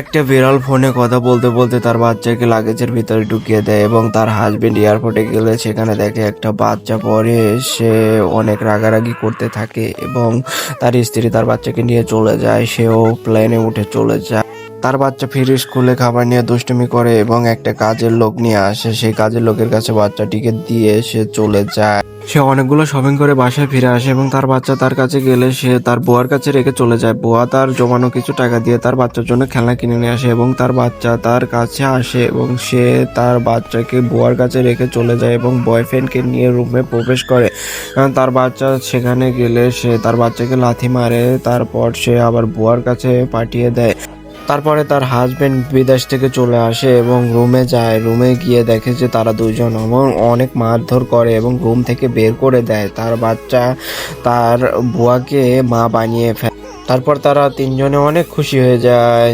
একটা বিড়াল ফোনে কথা বলতে বলতে তার বাচ্চাকে লাগেজের ভিতরে ঢুকিয়ে দেয় এবং তার হাজবেন্ড এয়ারপোর্টে গেলে সেখানে দেখে একটা বাচ্চা পরে সে অনেক রাগারাগি করতে থাকে এবং তার স্ত্রী তার বাচ্চাকে নিয়ে চলে যায়, সেও প্লেনে উঠে চলে যায়। তার বাচ্চা ফিরে স্কুলে খাবার নিয়ে দুষ্টুমি করে এবং একটা কাজের লোক নিয়ে আসে। সেই কাজের লোকের কাছে বাচ্চাটিকে দিয়ে সে চলে যায়। সে অনেকগুলো শপিং করে বাসায় ফিরে আসে এবং তার বাচ্চা তার কাছে গেলে সে তার বুয়ার কাছে রেখে চলে যায়। বুয়া তার জমানো কিছু টাকা দিয়ে তার বাচ্চার জন্য খেলনা কিনে নিয়ে আসে এবং তার বাচ্চা তার কাছে আসে এবং সে তার বাচ্চাকে বুয়ার কাছে রেখে চলে যায় এবং বয়ফ্রেন্ডকে নিয়ে রুমে প্রবেশ করে। তার বাচ্চা সেখানে গেলে সে তার বাচ্চাকে লাথি মারে, তারপর সে আবার বুয়ার কাছে পাঠিয়ে দেয়। তারপরে তার হাজব্যান্ড বিদেশ থেকে চলে আসে এবং রুমে যায়। রুমে গিয়ে দেখে যে তারা দুজন এবং অনেক মারধর করে এবং রুম থেকে বের করে দেয়। তার বাচ্চা তার বুয়াকে মা বানিয়ে ফেলে। তারপর তারা তিনজনে অনেক খুশি হয়ে যায়।